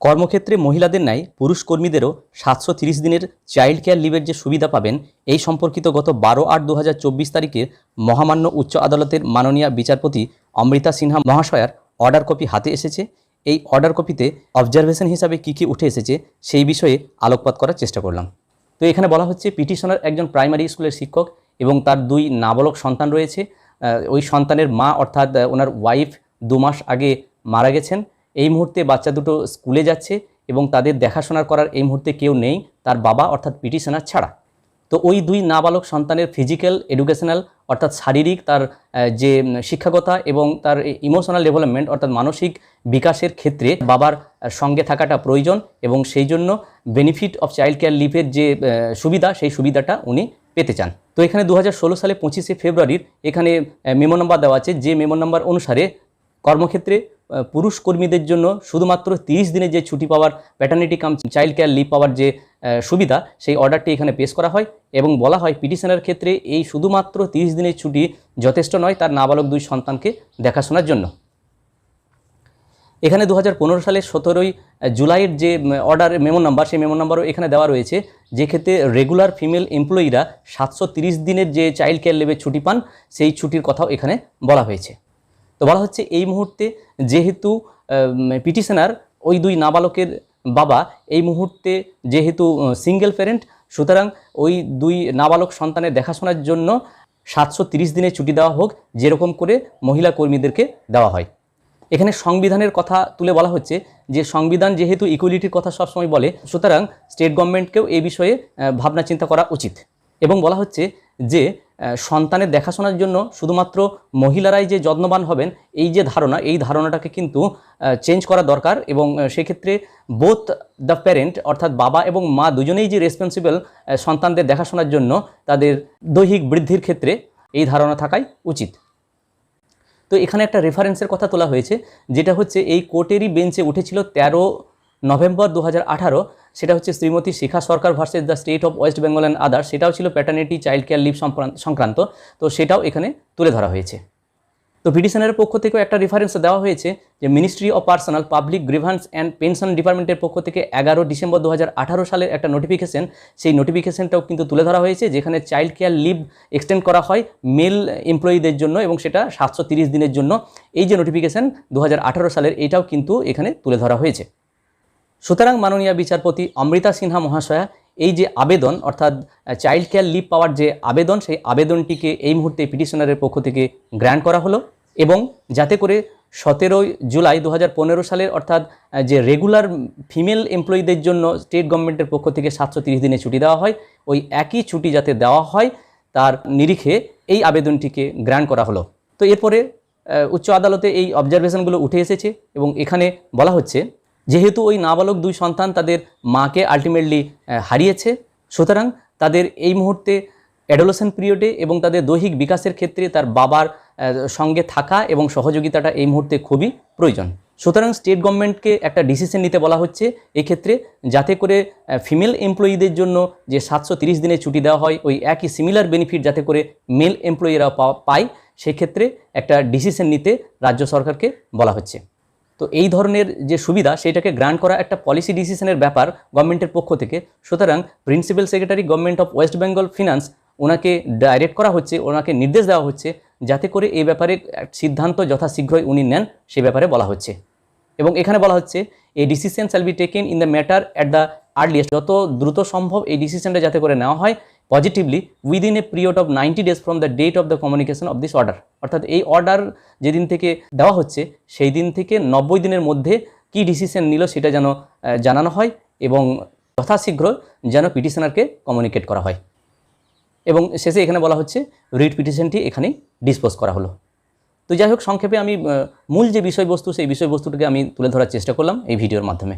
কর্মক্ষেত্রে মহিলাদের ন্যায় পুরুষ কর্মীদেরও সাতশো দিনের চাইল্ড কেয়ার লিভের যে সুবিধা পাবেন, এই সম্পর্কিত গত বারো আট দু তারিখে মহামান্য উচ্চ আদালতের মাননীয় বিচারপতি অমৃতা সিনহা মহাশয়ার অর্ডার কপি হাতে এসেছে। এই অর্ডার কপিতে অবজারভেশন হিসাবে কী কী উঠে এসেছে সেই বিষয়ে আলোকপাত করার চেষ্টা করলাম। তো এখানে বলা হচ্ছে পিটিশনার একজন প্রাইমারি স্কুলের শিক্ষক এবং তার দুই নাবালক সন্তান রয়েছে। ওই সন্তানের মা অর্থাৎ ওনার ওয়াইফ দু মাস আগে মারা গেছেন। এই মুহূর্তে বাচ্চা দুটো স্কুলে যাচ্ছে এবং তাদের দেখাশোনা করার এই মুহূর্তে কেউ নেই, তার বাবা অর্থাৎ পিটিশনার ছাড়া। তো ওই দুই নাবালক সন্তানের ফিজিক্যাল এডুকেশনাল অর্থাৎ শারীরিক, তার যে শিক্ষাগতা এবং তার ইমোশনাল ডেভেলপমেন্ট অর্থাৎ মানসিক বিকাশের ক্ষেত্রে বাবার সঙ্গে থাকাটা প্রয়োজন এবং সেই জন্য বেনিফিট অফ চাইল্ড কেয়ার লিভের যে সুবিধা, সেই সুবিধাটা উনি পেতে চান। তো এখানে দু হাজার ষোলো সালে পঁচিশে ফেব্রুয়ারির এখানে মেমো নাম্বার দেওয়া আছে। যে মেমো নাম্বার অনুসারে কর্মক্ষেত্রে পুরুষ কর্মীদের জন্য শুধুমাত্র তিরিশ দিনের যে ছুটি পাওয়ার paternity cum child care leave পাওয়ার যে সুবিধা, সেই অর্ডারটি এখানে পেশ করা হয় এবং বলা হয় পিটিশনের ক্ষেত্রে এই শুধুমাত্র তিরিশ দিনের ছুটি যথেষ্ট নয় তার নাবালক দুই সন্তানকে দেখাশোনার জন্য। এখানে দু হাজার পনেরো সালের সতেরোই জুলাইয়ের যে অর্ডার মেমো নাম্বার সেই মেমো নাম্বারও এখানে দেওয়া রয়েছে। যে ক্ষেত্রে রেগুলার ফিমেল এমপ্লয়িরা সাতশো দিনের যে চাইল্ড কেয়ার লেভের ছুটি পান, সেই ছুটির কথাও এখানে বলা হয়েছে। তো বলা হচ্ছে এই মুহূর্তে যেহেতু পিটিশনার ওই দুই নাবালকের বাবা, এই মুহূর্তে যেহেতু সিঙ্গেল প্যারেন্ট সুতরাং ওই দুই নাবালক সন্তানের দেখাশোনার জন্য সাতশো তিরিশ দিনের ছুটি দেওয়া হোক, যেরকম করে মহিলা কর্মীদেরকে দেওয়া হয়। এখানে সংবিধানের কথা তুলে বলা হচ্ছে যে সংবিধান যেহেতু ইকুয়ালিটির কথা সবসময় বলে, সুতরাং স্টেট গভর্নমেন্টকেও এই বিষয়ে ভাবনা চিন্তা করা উচিত। এবং বলা হচ্ছে যে সন্তানের দেখাশোনার জন্য শুধুমাত্র মহিলারাই যে যত্নবান হবেন, এই যে ধারণা, এই ধারণাটাকে কিন্তু চেঞ্জ করা দরকার এবং সেক্ষেত্রে বোথ দ্য প্যারেন্ট অর্থাৎ বাবা এবং মা দুজনেই যে রেসপন্সিবল সন্তানদের দেখাশোনার জন্য তাদের দৈহিক বৃদ্ধির ক্ষেত্রে এই ধারণা থাকাই উচিত। তো এখানে একটা রেফারেন্সের কথা তোলা হয়েছে, যেটা হচ্ছে এই কোর্টেরই বেঞ্চে উঠেছিল তেরো নভেম্বর দু হাজার আঠারো, সেটা হচ্ছে Shrimati Shikha Sarkar versus the state of West Bengal and others সেটাও ছিল প্যাটার্নিটি চাইল্ড কেয়ার লিভ সংক্রান্ত, তো সেটাও এখানে তুলে ধরা হয়েছে। তো পিটিশনের পক্ষ থেকেও একটা রেফারেন্স দেওয়া হয়েছে যে ministry of personal public grievance and pension ডিপার্টমেন্টের পক্ষ থেকে এগারো ডিসেম্বর দু হাজার আঠারো সালের একটা নোটিফিকেশন সেই নোটিফিকেশনটাও কিন্তু তুলে ধরা হয়েছে, যেখানে চাইল্ড কেয়ার লিভ এক্সটেন্ড করা হয় মেল এমপ্লয়ীদের জন্য এবং সেটা সাতশো দিনের জন্য। এই যে নোটিফিকেশন দু হাজার আঠারো সালের, এটাও কিন্তু এখানে তুলে ধরা হয়েছে। সুতরাং মাননীয় বিচারপতি অমৃতা সিনহা মহাশয়া, এই যে আবেদন, অর্থাৎ চাইল্ড কেয়ার লিভ পাওয়ার যে আবেদন, সেই আবেদনটিকে এই মুহূর্তে পিটিশনারের পক্ষ থেকে গ্র্যান্ট করা হলো এবং যাতে করে সতেরোই জুলাই দু হাজার পনেরো সালের, অর্থাৎ যে রেগুলার ফিমেল এমপ্লয়ীদের জন্য স্টেট গভর্নমেন্টের পক্ষ থেকে সাতশো দিনে ছুটি দেওয়া হয়, ওই একই ছুটি যাতে দেওয়া হয়, তার নিরিখে এই আবেদনটিকে গ্র্যান্ট করা হলো। তো এরপরে উচ্চ আদালতে এই অবজারভেশনগুলো উঠে এসেছে এবং এখানে বলা হচ্ছে যেহেতু ওই নাবালক দুই সন্তান তাদের মাকে আলটিমেটলি হারিয়েছে, সুতরাং তাদের এই মুহূর্তে অ্যাডোলেশন পিরিয়ডে এবং তাদের দৈহিক বিকাশের ক্ষেত্রে তার বাবার সঙ্গে থাকা এবং সহযোগিতাটা এই মুহূর্তে খুবই প্রয়োজন। সুতরাং স্টেট গভর্নমেন্টকে একটা ডিসিশন নিতে বলা হচ্ছে এই ক্ষেত্রে যাতে করে ফিমেল এমপ্লয়ীদের জন্য যে সাতশো তিরিশ দিনের ছুটি দেওয়া হয়, ওই একই সিমিলার বেনিফিট যাতে করে মেল এমপ্লয়িরা পায়, সেক্ষেত্রে একটা ডিসিশন নিতে রাজ্য সরকারকে বলা হচ্ছে। তো এই ধরনের যে সুবিধা সেটাকে গ্রান্ট করা একটা পলিসি ডিসিশনের ব্যাপার গভর্নমেন্টের পক্ষ থেকে। সুতরাং principal secretary government of West Bengal finance ওনাকে ডাইরেক্ট করা হচ্ছে, ওনাকে নির্দেশ দেওয়া হচ্ছে যাতে করে এই ব্যাপারে সিদ্ধান্ত যথাশীঘ্রই উনি নেন, সে ব্যাপারে বলা হচ্ছে। এবং এখানে বলা হচ্ছে, এই decision shall be taken in the matter at the earliest যত দ্রুত সম্ভব এই ডিসিশনটা যাতে করে নেওয়া হয় positively within a period of ninety days from the date of the communication of this order অর্থাৎ এই অর্ডার যেদিন থেকে দেওয়া হচ্ছে সেই দিন থেকে নব্বই দিনের মধ্যে কি ডিসিশন নিল সেটা যেন জানানো হয় এবং যথাশীঘ্র যেন পিটিশনারকে কমিউনিকেট করা হয়। এবং শেষে এখানে বলা হচ্ছে রিট পিটিশনটি এখানেই ডিসপোজ করা হলো। তো যাই হোক, সংক্ষেপে আমি মূল যে বিষয়বস্তু, সেই বিষয়বস্তুটাকে আমি তুলে ধরার চেষ্টা করলাম এই ভিডিওর মাধ্যমে।